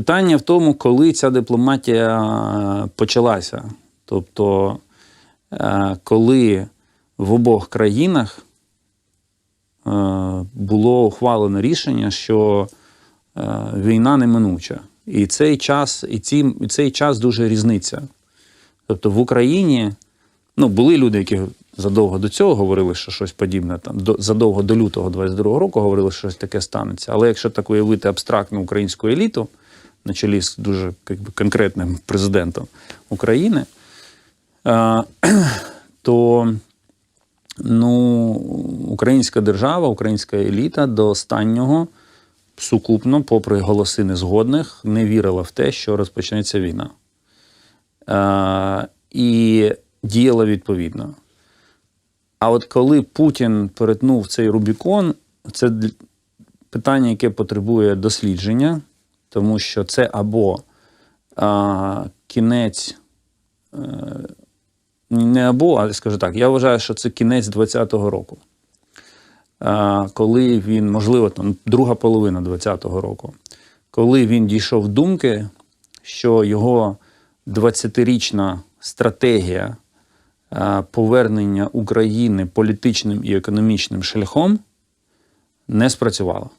Питання в тому, коли ця дипломатія почалася. Тобто, е, коли в обох країнах е, було ухвалено рішення, що е, війна неминуча. І цей час, і, ці, і цей час дуже різниця. Тобто в Україні ну, були люди, які задовго до цього говорили, що щось подібне, там, до, задовго до лютого 22-го року говорили, що щось таке станеться. Але якщо так уявити абстрактну українську еліту, на чолі з дуже би, конкретним президентом України, то ну, українська держава, українська еліта до останнього сукупно, попри голоси незгодних, не вірила в те, що розпочнеться війна. І діяла відповідно. А от коли Путін перетнув цей Рубікон, це питання, яке потребує дослідження, тому що це або а, кінець, е, не або, а скажу так, я вважаю, що це кінець 20-го року. А, коли він, можливо, там друга половина 20-го року, коли він дійшов думки, що його 20-річна стратегія е, повернення України політичним і економічним шляхом не спрацювала.